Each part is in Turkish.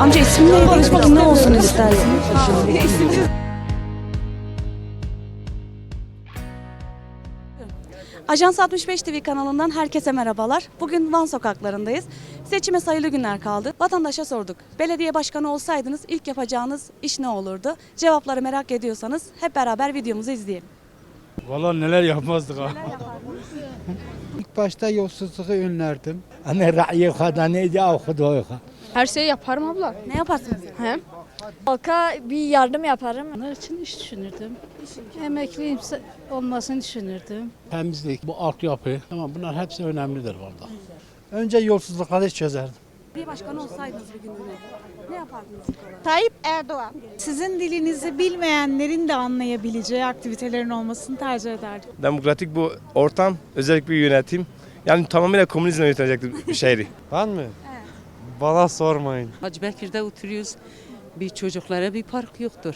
Amca ismin neydi? Ne olsun istersin? Ajans 65 TV kanalından herkese merhabalar. Bugün Van sokaklarındayız. Seçime sayılı günler kaldı. Vatandaşa sorduk. Belediye başkanı olsaydınız ilk yapacağınız iş ne olurdu? Cevapları merak ediyorsanız hep beraber videomuzu izleyelim. Valla neler yapmazdık ha. İlk başta yolsuzluğu önlerdim. Hani ra'yi khadane ya khudaya. Her şeyi yaparım abla. Ne yaparsınız? He? Halka bir yardım yaparım. Onlar için iş düşünürdüm. Emekliyim olmasını düşünürdüm. Temizlik, bu altyapı. Tamam bunlar hepsi önemlidir valla. Önce yolsuzlukları çözerdim. Belediye başkanı olsaydınız bir günlüğüne ne yapardınız? Tayyip Erdoğan. Sizin dilinizi bilmeyenlerin de anlayabileceği aktivitelerin olmasını tercih ederdim. demokratik bu ortam, özellikle bir yönetim. Yani tamamıyla komünizmle yönetilecekti bir şehri. Ben mi? Bana sormayın. Hacı Bekir'de oturuyoruz. Bir çocuklara bir park yoktur.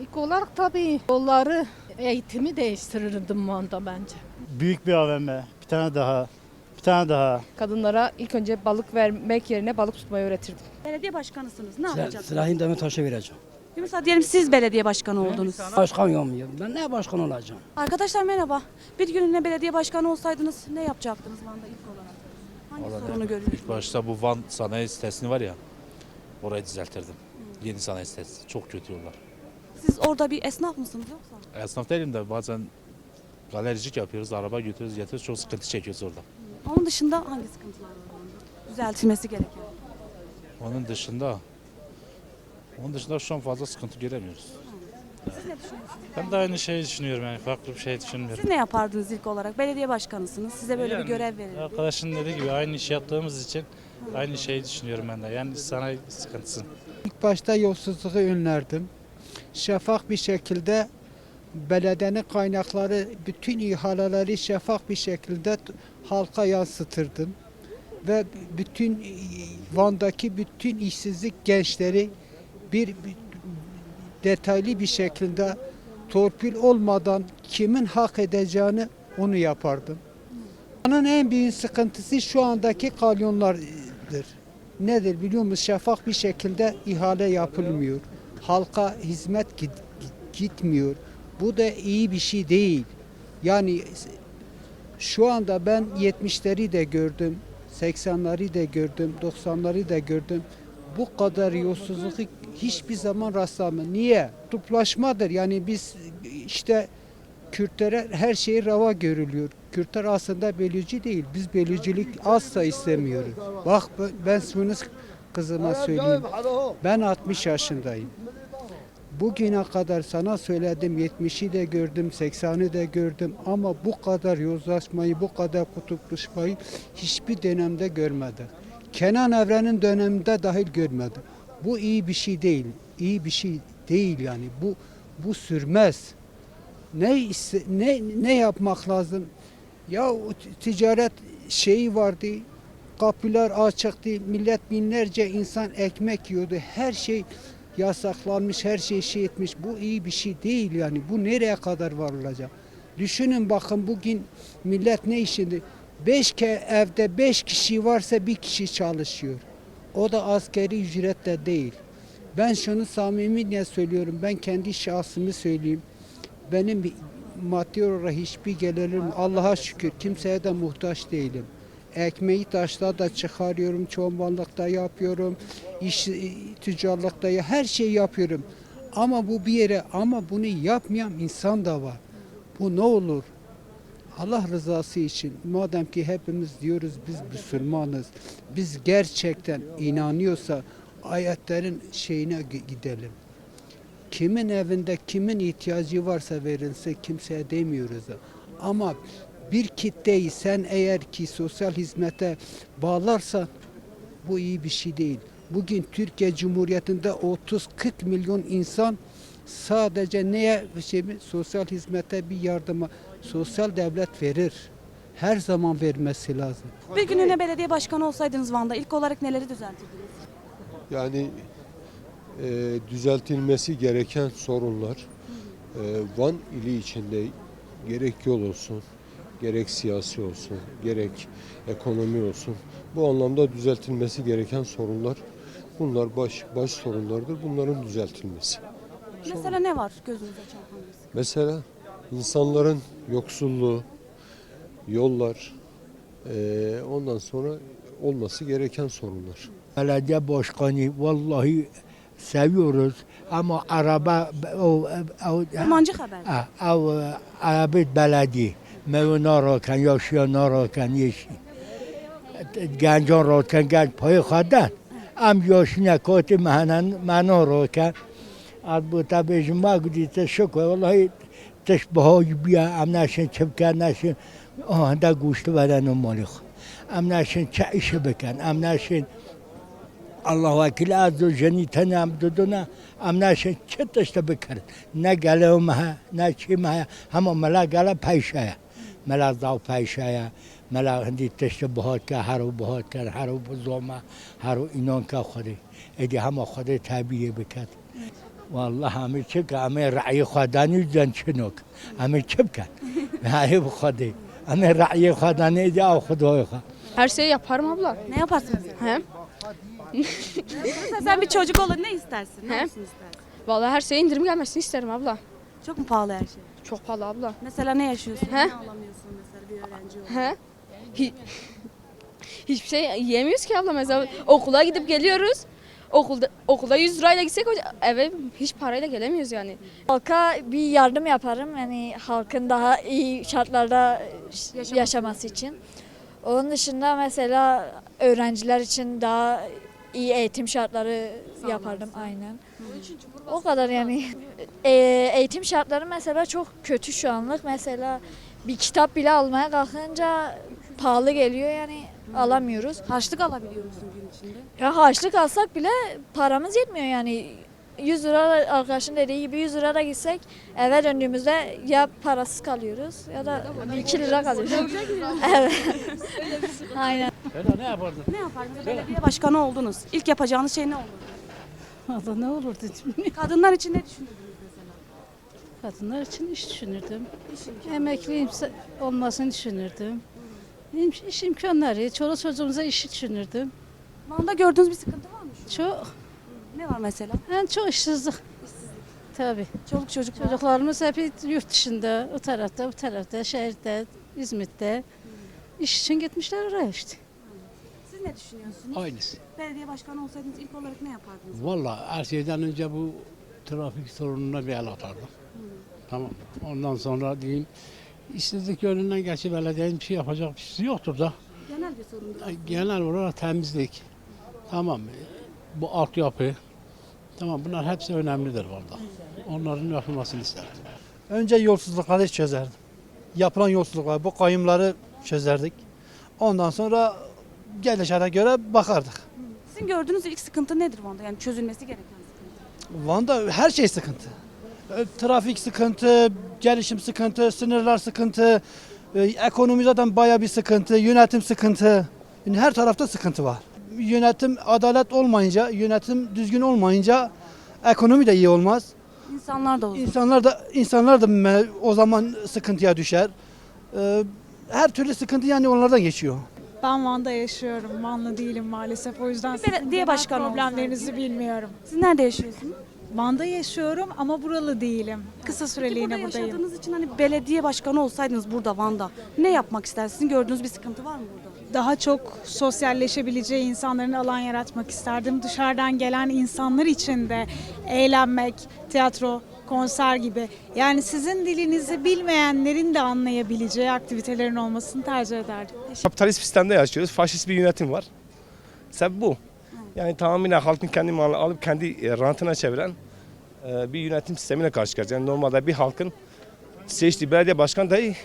İlk olarak tabii yolları, eğitimi değiştirirdim Van'da bence. Büyük bir AVM. Bir tane daha. Bir tane daha. Kadınlara ilk önce balık vermek yerine balık tutmayı öğretirdim. Belediye başkanısınız. Ne yapacaksınız? Silahın Demirtaş'a vereceğim. Mesela diyelim siz belediye başkanı oldunuz. Başkan yapmıyor. Ben ne başkan olacağım? Arkadaşlar merhaba. Bir günlüğüne belediye başkanı olsaydınız ne yapacaktınız Van'da ilk olarak? Hangi sorunu görüyorsunuz? Başta bu Van sanayi sitesini var ya, orayı düzeltirdim. Yeni sanayi sitesi. Çok kötü yollar. Siz orada bir esnaf mısınız yoksa? Esnaf değilim de bazen galericilik yapıyoruz, araba götürüyoruz, getiriyoruz. Çok sıkıntı çekiyoruz orada. Onun dışında hangi sıkıntılar var? Düzeltilmesi gereken. Onun dışında onun dışında şu an fazla sıkıntı göremiyoruz. Ben de aynı şeyi düşünüyorum yani farklı bir şey düşünmüyorum. Siz ne yapardınız ilk olarak? Belediye başkanısınız. Size böyle bir Yani görev verildi. Arkadaşın dediği gibi aynı iş yaptığımız için aynı şeyi düşünüyorum ben de. Yani sanayi sıkıntısı. İlk başta yolsuzluğu önlerdim. Şeffaf bir şekilde belediyenin kaynakları, bütün ihaleleri şeffaf bir şekilde t- halka yansıtırdım. Ve bütün Van'daki bütün işsizlik gençleri bir, bir detaylı bir şekilde torpil olmadan kimin hak edeceğini onu yapardım. Van'ın en büyük sıkıntısı şu andaki kalyonlardır. Nedir biliyor musun? Şeffaf bir şekilde ihale yapılmıyor. Halka hizmet git- gitmiyor. Bu da iyi bir şey değil. Yani şu anda ben 70'leri de gördüm, 80'leri de gördüm, 90'ları da gördüm. Bu kadar yolsuzluğu hiçbir zaman rastlamadım. Niye? Tuplaşmadır. Yani biz işte Kürtlere her şey rava görülüyor. Kürtler aslında bölücü değil. Biz bölücülük asla istemiyoruz. Bak ben şunu kızıma söyleyeyim. Ben 60 yaşındayım. Bugüne kadar sana söyledim 70'i de gördüm, 80'i de gördüm ama bu kadar yozlaşmayı, bu kadar kutuplaşmayı hiçbir dönemde görmedim. Kenan Evren'in döneminde dahil görmedim. Bu iyi bir şey değil. İyi bir şey değil yani. Bu bu sürmez. Ne iste- ne ne yapmak lazım? Ya ticaret şeyi vardı. Kapılar açıktı. Millet binlerce insan ekmek yiyordu. Her şey yasaklanmış, her şey şey etmiş. Bu iyi bir şey değil yani. Bu nereye kadar varılacak? Düşünün bakın bugün millet ne işinde? Beş ke evde beş kişi varsa bir kişi çalışıyor. O da askeri ücretle değil. Ben şunu samimiyle söylüyorum. Ben kendi şahsımı söyleyeyim. Benim maddi olarak hiçbir gelirim Allah'a şükür kimseye de muhtaç değilim. Ekmeği taşta da çıkarıyorum, çobanlıkta yapıyorum, iş e, tüccarlıkta ya her şeyi yapıyorum. Ama bu bir yere ama bunu yapmayan insan da var. Bu ne olur? Allah rızası için madem ki hepimiz diyoruz biz Müslümanız, biz gerçekten inanıyorsa ayetlerin şeyine gi- gidelim. Kimin evinde kimin ihtiyacı varsa verilse kimseye demiyoruz. Ama bir kitleyi sen eğer ki sosyal hizmete bağlarsan bu iyi bir şey değil. Bugün Türkiye Cumhuriyeti'nde 30-40 milyon insan sadece neye şey mi? sosyal hizmete bir yardıma sosyal devlet verir. Her zaman vermesi lazım. Bir günlüğüne belediye başkanı olsaydınız Van'da ilk olarak neleri düzeltirdiniz? Yani e, düzeltilmesi gereken sorunlar e, Van ili içinde gerek yol olsun, gerek siyasi olsun, gerek ekonomi olsun bu anlamda düzeltilmesi gereken sorunlar bunlar baş baş sorunlardır. Bunların düzeltilmesi. Mesela ne var gözünüze çarpan? Mesela insanların yoksulluğu, yollar, eee, ondan sonra olması gereken sorunlar. Belediye başkanı vallahi seviyoruz ama araba o o Yabancı haber. o arabet belediye mevna rakan yaşayan rakan yeşi gencan rakan genç payı kadar am yaşına koti mehanan mena rakan ad bu tabi jma gidite şok vallahi تشبه بیا ام نشین چه بکن نشین. آهنده گوشت بدن و مالیخ ام نشین چه ایشه بکن ام نشین. الله وکیل از دو جنی تنم دودونه ام نشین چه تشته بکرد؟ نه گله و مه نه چی مه. همه ملا گله پیشه ملا داو پیشه ملا هندی تشته بهات که هرو بهات که هرو بزومه هرو اینان که خودی. ایدی همه خودی طبیعی بکرد. والله همه چه که همه رعی خودانی زن چنوک همه چه بکن رعی خودی همه رعی خودانی دی او خدای خود Her şeyi yaparım abla. Ne yaparsın mesela? He? Mesela sen bir çocuk olur ne istersin? Ne He? olsun istersin? Vallahi her şeye indirim gelmesini isterim abla. Çok mu pahalı her şey? Çok pahalı abla. Mesela ne yaşıyorsun? He? Ne alamıyorsun mesela bir öğrenci olarak? He? Hi- Hiçbir şey yiyemiyoruz ki abla mesela okula gidip geliyoruz. Okulda okulda 100 lirayla gitsek eve hiç parayla gelemiyoruz yani. Halka bir yardım yaparım. Yani halkın daha iyi şartlarda yaşaması için. Onun dışında mesela öğrenciler için daha iyi eğitim şartları yapardım aynen. O kadar yani. E, eğitim şartları mesela çok kötü şu anlık. Mesela bir kitap bile almaya kalkınca pahalı geliyor yani alamıyoruz. Harçlık alabiliyor musun gün içinde? Ya harçlık alsak bile paramız yetmiyor yani. 100 lira arkadaşın dediği gibi 100 lira da gitsek eve döndüğümüzde ya parasız kalıyoruz ya da 2 lira kalıyoruz. evet. Aynen. Ne yapardınız? Belediye başkanı oldunuz. İlk yapacağınız şey ne olurdu? Valla ne olurdu? Kadınlar için ne düşünürdünüz mesela? Kadınlar için iş düşünürdüm. Emekliyim olmasını düşünürdüm. Benim iş imkanları, çoluk çocuğumuza işi düşünürdüm. Van'da gördüğünüz bir sıkıntı var mı? şu an? Çok, Ne var mesela? en çok işsizlik. Tabii. Çoluk çocuk var. Çocuklarımız hep yurt dışında, o tarafta, bu tarafta, şehirde, İzmit'te. İş için gitmişler oraya işte. Siz ne düşünüyorsunuz? Aynısı. Belediye başkanı olsaydınız ilk olarak ne yapardınız? Valla her şeyden önce bu trafik sorununa bir el atardım. Tamam. Ondan sonra diyeyim işsizlik yönünden gerçi belediyenin bir şey yapacak bir şey yoktur da. Genel bir sorundur. Genel olarak temizlik. Tamam. Bu altyapı. Tamam bunlar hepsi önemlidir valla. Onların yapılmasını isterdim. Önce yolsuzlukları çözerdim. Yapılan yolsuzluklar, bu kayımları çözerdik. Ondan sonra gelişene göre bakardık. Sizin gördüğünüz ilk sıkıntı nedir Van'da? Yani çözülmesi gereken sıkıntı. Van'da her şey sıkıntı. E, Trafik sıkıntı, gelişim sıkıntı, sınırlar sıkıntı, e, ekonomi zaten baya bir sıkıntı, yönetim sıkıntı. Yani her tarafta sıkıntı var. Yönetim adalet olmayınca, yönetim düzgün olmayınca ekonomi de iyi olmaz. İnsanlar da olsun. İnsanlar da insanlar da o zaman sıkıntıya düşer. E, Her türlü sıkıntı yani onlardan geçiyor. Ben Van'da yaşıyorum. Vanlı değilim maalesef. O yüzden belediye başkanı problemlerinizi bilmiyorum. Siz nerede yaşıyorsunuz? Van'da yaşıyorum ama buralı değilim. Kısa Burada süreliğine buradayım. yaşadığınız için hani belediye başkanı olsaydınız burada Van'da ne yapmak istersiniz? Gördüğünüz bir sıkıntı var mı burada? Daha çok sosyalleşebileceği insanların alan yaratmak isterdim. Dışarıdan gelen insanlar için de eğlenmek, tiyatro, konser gibi. Yani sizin dilinizi bilmeyenlerin de anlayabileceği aktivitelerin olmasını tercih ederdim. Kapitalist sistemde yaşıyoruz. Faşist bir yönetim var. Sebep bu. Yani tamamıyla halkın kendi malını alıp kendi e, rantına çeviren e, bir yönetim sistemiyle karşı karşıyayız. Yani normalde bir halkın seçtiği belediye başkan dahi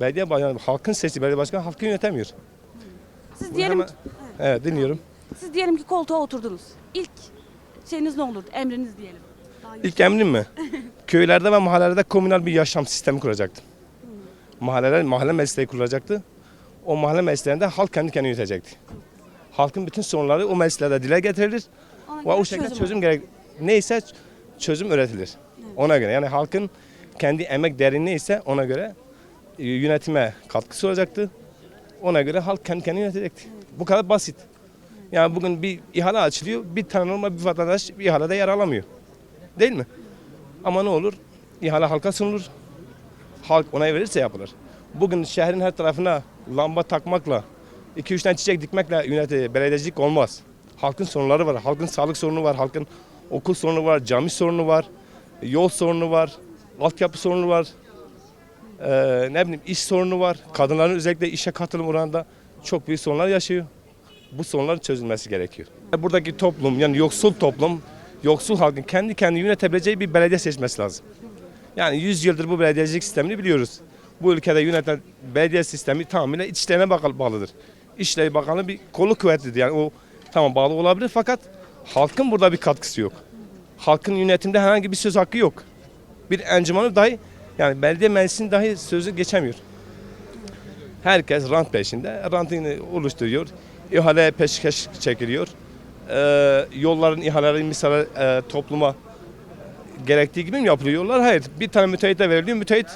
belediye yani halkın seçtiği belediye başkanı halkı yönetemiyor. Siz Bu diyelim hemen- ki, Evet dinliyorum. siz diyelim ki koltuğa oturdunuz. İlk şeyiniz ne olurdu? Emriniz diyelim. İlk emrim mi? Köylerde ve mahallelerde komünal bir yaşam sistemi kuracaktım. Mahalleler, mahalle meclisleri kurulacaktı. O mahalle meclislerinde halk kendi kendini yönetecekti. Halkın bütün sorunları o meclislerde dile getirilir. Ona Ve o şekilde çözüm çözüm gerek neyse çözüm üretilir. Ona göre yani halkın kendi emek değeri neyse ona göre e, yönetime katkısı olacaktı. Ona göre halk kendi kendini yönetecekti. Bu kadar basit. Yani bugün bir ihale açılıyor. Bir tane normal bir vatandaş bir ihalede yer alamıyor. Değil mi? Ama ne olur? İhale halka sunulur. Halk onay verirse yapılır. Bugün şehrin her tarafına lamba takmakla, 2-3 tane çiçek dikmekle yönet belediyecilik olmaz. Halkın sorunları var. Halkın sağlık sorunu var. Halkın okul sorunu var. Cami sorunu var. Yol sorunu var. Altyapı sorunu var. Ee, ne bileyim iş sorunu var. Kadınların özellikle işe katılım oranında çok büyük sorunlar yaşıyor. Bu sorunların çözülmesi gerekiyor. Buradaki toplum yani yoksul toplum, yoksul halkın kendi kendini yönetebileceği bir belediye seçmesi lazım. Yani 100 yıldır bu belediyecilik sistemini biliyoruz. Bu ülkede yöneten belediye sistemi tamamıyla İçişlerine bağlı- bağlıdır. İçişleri Bakanlığı bir kolu kuvvetlidir. Yani o tamam bağlı olabilir fakat halkın burada bir katkısı yok. Halkın yönetimde herhangi bir söz hakkı yok. Bir encümanı dahi yani belediye meclisinin dahi sözü geçemiyor. Herkes rant peşinde. Rantını oluşturuyor. İhale peşkeş çekiliyor. Ee, yolların ihaleleri misal e, topluma gerektiği gibi mi yapılıyor yollar? Hayır. Bir tane müteahhite veriliyor. Müteahhit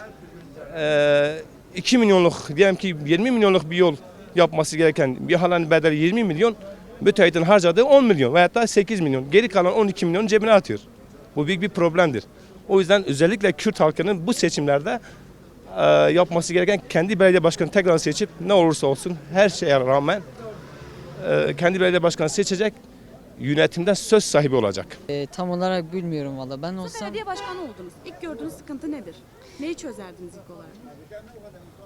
e, 2 milyonluk diyelim ki 20 milyonluk bir yol yapması gereken bir ihalenin bedeli 20 milyon. Müteahhitin harcadığı 10 milyon veyahut da 8 milyon. Geri kalan 12 milyon cebine atıyor. Bu büyük bir problemdir. O yüzden özellikle Kürt halkının bu seçimlerde e, yapması gereken kendi belediye başkanı tekrar seçip ne olursa olsun her şeye rağmen e, kendi belediye başkanı seçecek yönetimde söz sahibi olacak. Ee, tam olarak bilmiyorum valla. Ben olsam belediye başkanı oldunuz. İlk gördüğünüz sıkıntı nedir? Neyi çözerdiniz ilk olarak?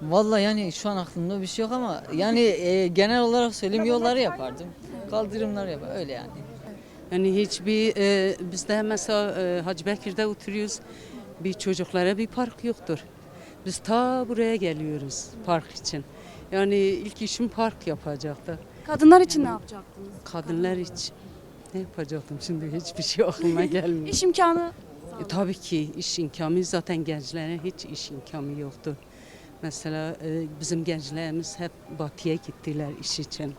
Valla yani şu an aklımda bir şey yok ama yani e, genel olarak söyleyeyim yolları yapardım. Kaldırımlar yapar öyle yani. Yani hiçbir e, biz de mesela e, Hacı Bekir'de oturuyoruz. Bir çocuklara bir park yoktur. Biz ta buraya geliyoruz park için. Yani ilk işim park yapacaktı. Kadınlar için ne yapacaktınız? Kadınlar için ne yapacaktım şimdi hiçbir şey aklıma gelmiyor. İş imkanı E, tabii ki iş imkanı zaten gençlere hiç iş imkanı yoktu. Mesela e, bizim gençlerimiz hep batıya gittiler iş için.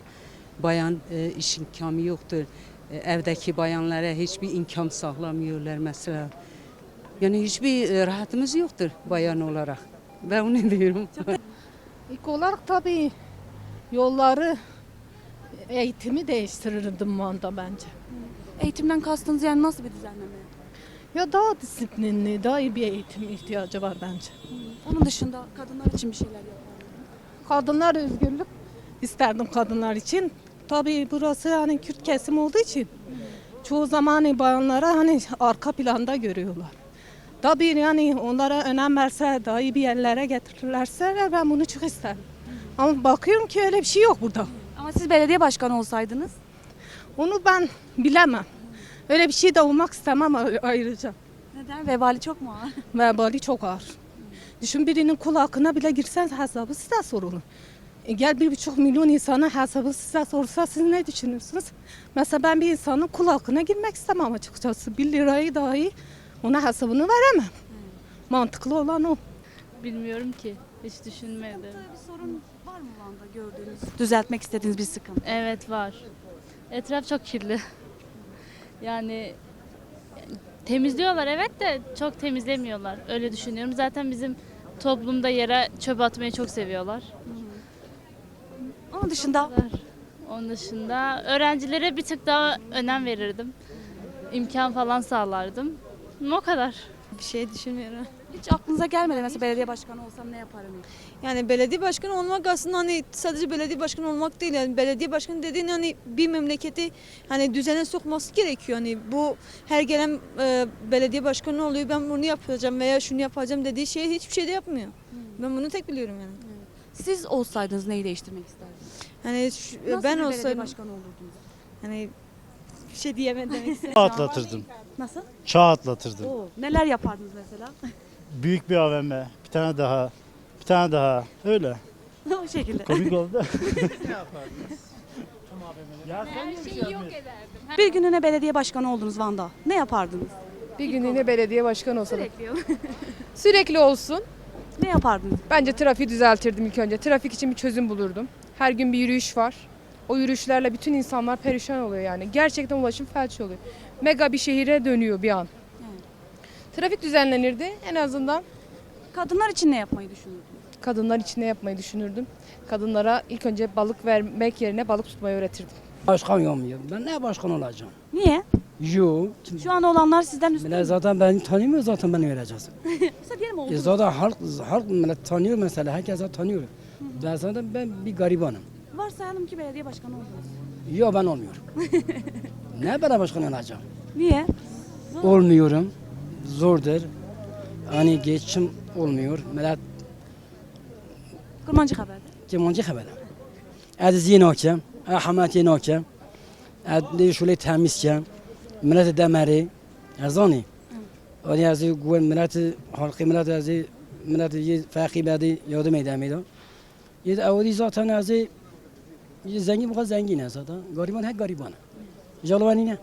Bayan e, iş imkanı yoktur. E, evdeki bayanlara hiçbir imkan sağlamıyorlar mesela. Yani hiçbir e, rahatımız yoktur bayan olarak. Ben onu diyorum. İlk olarak tabii yolları, eğitimi değiştirirdim Van'da bence. eğitimden kastınız yani nasıl bir düzenleme? Ya daha disiplinli, daha iyi bir eğitim ihtiyacı var bence. Onun dışında kadınlar için bir şeyler yapar. Kadınlar özgürlük isterdim kadınlar için. Tabii burası hani Kürt kesim olduğu için çoğu zaman hani bayanlara hani arka planda görüyorlar. Tabii yani onlara önem verse, daha iyi bir yerlere getirirlerse ben bunu çok isterim. Ama bakıyorum ki öyle bir şey yok burada. Ama siz belediye başkanı olsaydınız Onu ben bilemem. Öyle bir şey de olmak istemem ayrıca. neden? Vebali çok mu ağır? Vebali çok ağır. Düşün birinin kul hakkına bile girsen hesabı size sorulur. E gel bir buçuk milyon insana hesabı size sorsa siz ne düşünürsünüz? Mesela ben bir insanın kul hakkına girmek istemem açıkçası. Bir lirayı dahi ona hesabını veremem. Mantıklı olan o. Bilmiyorum ki. Hiç düşünmedim. Bir sorun var mı Van'da gördüğünüz? Düzeltmek istediğiniz bir sıkıntı. Evet var. Etraf çok kirli. Yani temizliyorlar evet de çok temizlemiyorlar. Öyle düşünüyorum. Zaten bizim toplumda yere çöp atmayı çok seviyorlar. Onun dışında Onun dışında öğrencilere bir tık daha önem verirdim. İmkan falan sağlardım. O kadar. Bir şey düşünmüyorum. Hiç aklınıza gelmedi mesela belediye başkanı olsam ne yaparım? Yani belediye başkanı olmak aslında hani sadece belediye başkanı olmak değil yani belediye başkanı dediğin hani bir memleketi hani düzene sokması gerekiyor. Hani bu her gelen e, belediye başkanı oluyor ben bunu yapacağım veya şunu yapacağım dediği şey hiçbir şey de yapmıyor. Ben bunu tek biliyorum yani. Siz olsaydınız neyi değiştirmek isterdiniz? Hani şu- Nasıl ben bir belediye olsaydım başkanı olurdunuz? hani bir şey diyemedim demek istedim. Çağ atlatırdım. Nasıl? Çağ atlatırdım. Oo, neler yapardınız mesela? Büyük bir AVM, bir tane daha, bir tane daha. Öyle. o şekilde. Komik oldu. Bir gününe belediye başkanı oldunuz Van'da. Ne yapardınız? Bir günlüğüne belediye başkanı olsam. Sürekli. Sürekli olsun. ne yapardınız? Bence trafiği düzeltirdim ilk önce. Trafik için bir çözüm bulurdum. Her gün bir yürüyüş var. O yürüyüşlerle bütün insanlar perişan oluyor yani. Gerçekten ulaşım felç oluyor. Mega bir şehire dönüyor bir an. Trafik düzenlenirdi en azından. Kadınlar için ne yapmayı düşünürdünüz? kadınlar için ne yapmayı düşünürdüm? Kadınlara ilk önce balık vermek yerine balık tutmayı öğretirdim. Başkan olmuyor. Ben ne başkan olacağım? Niye? Yo. Şu an olanlar sizden üstün. Millet zaten beni tanımıyor zaten beni vereceğiz. Mesela diyelim oldu. E zaten halk, halk millet tanıyor mesela. Herkes zaten tanıyor. Ben zaten ben bir garibanım. Varsayalım ki belediye başkanı oldunuz. Yo ben olmuyorum. ne ben başkan olacağım? Niye? Olmuyorum. Zordur. Hani geçim olmuyor. Millet Kurmancı haberde. kemancı. Az zinakem, ahmeti nakem. Az de şöyle temizkem. Millet demeri. Azani. Ani az gwen millet halkı millet az millet ye fakir badi yardım edemiyor. Ye avli zaten az ye zengin bu zengin zaten. Gariban hep gariban. Jalvani ne?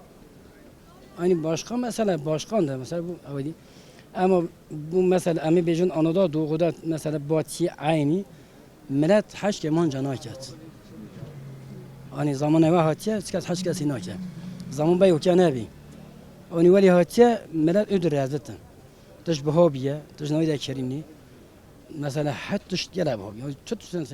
Aynı başka mesela başkan da mesela bu avli. Ama bu mesela emi bejun anada doğuda mesela bati aynı millet haş keman canaket. Hani zaman eve hatiye sıkat haş kesi nake. Zaman bey okya nebi. Hani veli hatiye millet ödür razıtın. Tış bu hobiye, tış noyda kerimni. Mesela hat tış gele bu hobiye. Tut sen